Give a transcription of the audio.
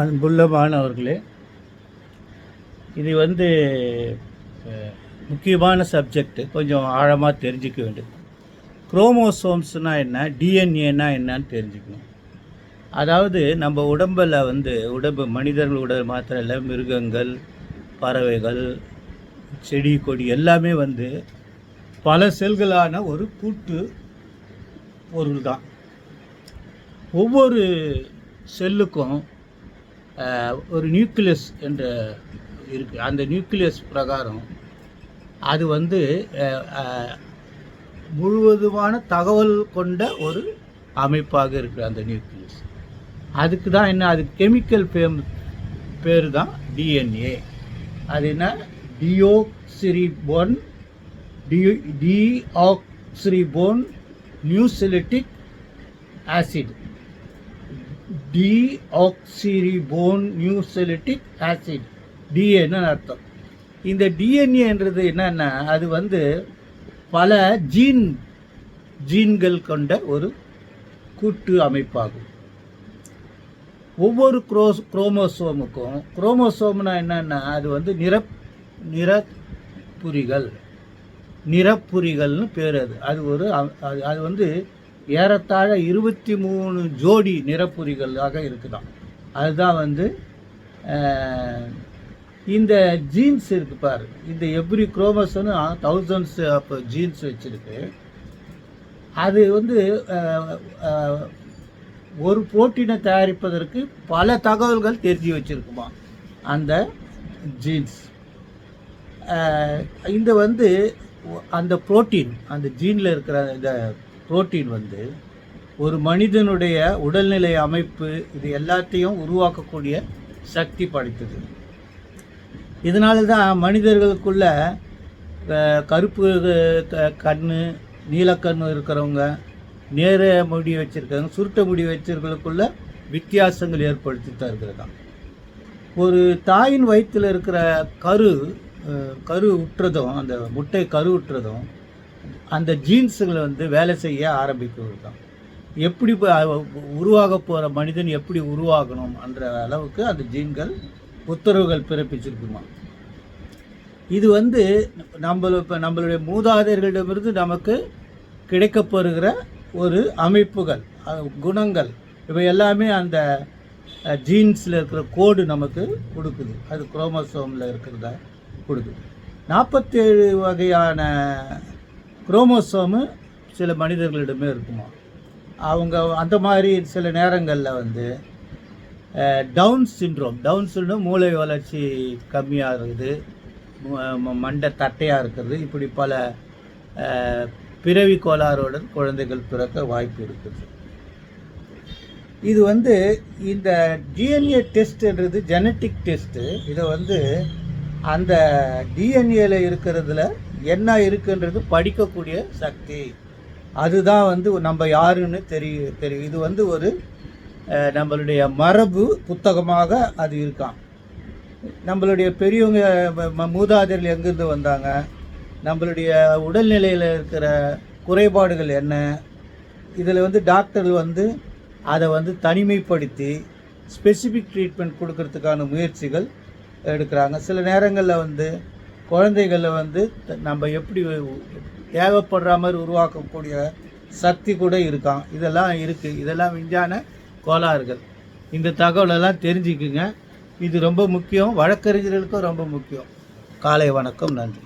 அன்புள்ள மாணவர்களே இது வந்து முக்கியமான சப்ஜெக்ட். கொஞ்சம் ஆழமாக தெரிஞ்சுக்க வேண்டியது குரோமோசோம்ஸ்னால் என்ன டிஎன்ஏனா என்னன்னு தெரிஞ்சுக்கணும். அதாவது நம்ம உடம்பில் வந்து உடம்பு மனிதர்கள் உடல் மாத்திரம் இல்லை மிருகங்கள் பறவைகள் செடி கொடி எல்லாமே வந்து பல செல்களான ஒரு கூட்டு பொருள் தான் ஒவ்வொரு செல்லுக்கும் ஒரு நியூக்ளியஸ் என்று இருக்குது அந்த நியூக்ளியஸ் பிரகாரம் அது வந்து முழுவதுமான தகவல் கொண்ட ஒரு அமைப்பாக இருக்குது அந்த நியூக்ளியஸ். அதுக்கு தான் என்ன அது கெமிக்கல் பேம் பேர் தான் டிஎன்ஏ அது என்ன? Deoxyribon D deoxyribonucleic acid. Deoxyribonucleic acid டிஏன்னு அர்த்தம். இந்த டிஎன்ஏன்றது என்னன்னா அது வந்து பல ஜீன் ஜீன்கள் கொண்ட ஒரு கூட்டு அமைப்பாகும். ஒவ்வொரு குரோஸ் குரோமோசோமுக்கும் குரோமோசோம்னா என்னென்னா அது வந்து நிற நிறப்புரிகள். நிறப்புரிகள்னு பேர் அது. அது ஒரு அது அது வந்து ஏறத்தாழ இருபத்தி மூணு ஜோடி நிறப்புரிகளாக இருக்குதான் அதுதான் வந்து இந்த ஜீன்ஸ் இருக்கு பாரு. இந்த எவ்ரி குரோமஸ்னு தௌசண்ட்ஸ் ஆஃப் ஜீன்ஸ் வச்சுருக்கு. அது வந்து ஒரு புரோட்டீனை தயாரிப்பதற்கு பல தகவல்கள் தெரிஞ்சு வச்சுருக்குமா? அந்த ஜீன்ஸ் இந்த வந்து அந்த புரோட்டீன் அந்த ஜீனில் இருக்கிற இந்த புரோட்டீன் வந்து ஒரு மனிதனுடைய உடல்நிலை அமைப்பு இது எல்லாத்தையும் உருவாக்கக்கூடிய சக்தி படைத்தது. இதனால தான் மனிதர்களுக்குள்ள கருப்பு க- நீலக்கண் இருக்கிறவங்க நேர முடி வச்சிருக்கிறவங்க சுருட்ட முடி வச்சிருக்கிறதுக்குள்ள வித்தியாசங்கள் ஏற்படுத்தி தருகிறதாம் ஒரு தாயின் வயிற்றில் இருக்கிற கரு கரு உற்றதும் அந்த முட்டை கரு உற்றதும் அந்த ஜீன்ஸுகளை வந்து வேலை செய்ய ஆரம்பிக்கிறது தான் எப்படி உருவாக போகிற மனிதன் எப்படி உருவாகணும் என்ற அளவுக்கு அந்த ஜீன்கள் உத்தரவுகள் பிறப்பிச்சிருக்குமா? இது வந்து நம்மள இப்போ நம்மளுடைய மூதாதையர்களிடமிருந்து நமக்கு கிடைக்கப்பெறுகிற ஒரு அமைப்புகள் குணங்கள். இவை எல்லாமே அந்த ஜீன்ஸில் இருக்கிற கோடு நமக்கு கொடுக்குது. அது குரோமசோமில் இருக்கிறத கொடுக்குது. நாற்பத்தேழு வகையான குரோமோசோமு சில மனிதர்களிடமே இருக்குமா? அவங்க அந்த மாதிரி சில நேரங்களில் வந்து டவுன் சின்ரோம் டவுன் சின்ரோம் மூளை வளர்ச்சி கம்மியாக இருக்குது மண்டை தட்டையாக இருக்கிறது இப்படி பல பிறவி கோளாறுடன் குழந்தைகள் பிறக்க வாய்ப்பு இருக்குது. இது வந்து இந்த டிஎன்ஏ டெஸ்ட்ன்றது ஜெனட்டிக் டெஸ்ட்டு இதை வந்து அந்த டிஎன்ஏல இருக்கிறதுல என்ன இருக்குன்றது படிக்கக்கூடிய சக்தி. அதுதான் வந்து நம்ம யாருன்னு தெரியும் தெரியும் இது வந்து ஒரு நம்மளுடைய மரபு புத்தகமாக அது இருக்கான் நம்மளுடைய பெரியவங்க ம- மூதாதையர்கள் எங்கேருந்து வந்தாங்க? நம்மளுடைய உடல்நிலையில் இருக்கிற குறைபாடுகள் என்ன? இதில் வந்து டாக்டர் வந்து அதை வந்து தனிமைப்படுத்தி ஸ்பெசிஃபிக் ட்ரீட்மெண்ட் கொடுக்கறதுக்கான முயற்சிகள் எடுக்கிறாங்க. சில நேரங்களில் வந்து குழந்தைகளை வந்து த- நம்ம எப்படி தேவைப்படுற மாதிரி உருவாக்கக்கூடிய சக்தி கூட இருக்கான் இதெல்லாம் இருக்குது இதெல்லாம் விஞ்ஞான கோளாறுகள். இந்த தகவலெல்லாம் தெரிஞ்சுக்குங்க. இது ரொம்ப முக்கியம். வழக்கறிஞர்களுக்கும் ரொம்ப முக்கியம். காலை வணக்கம். நன்றி.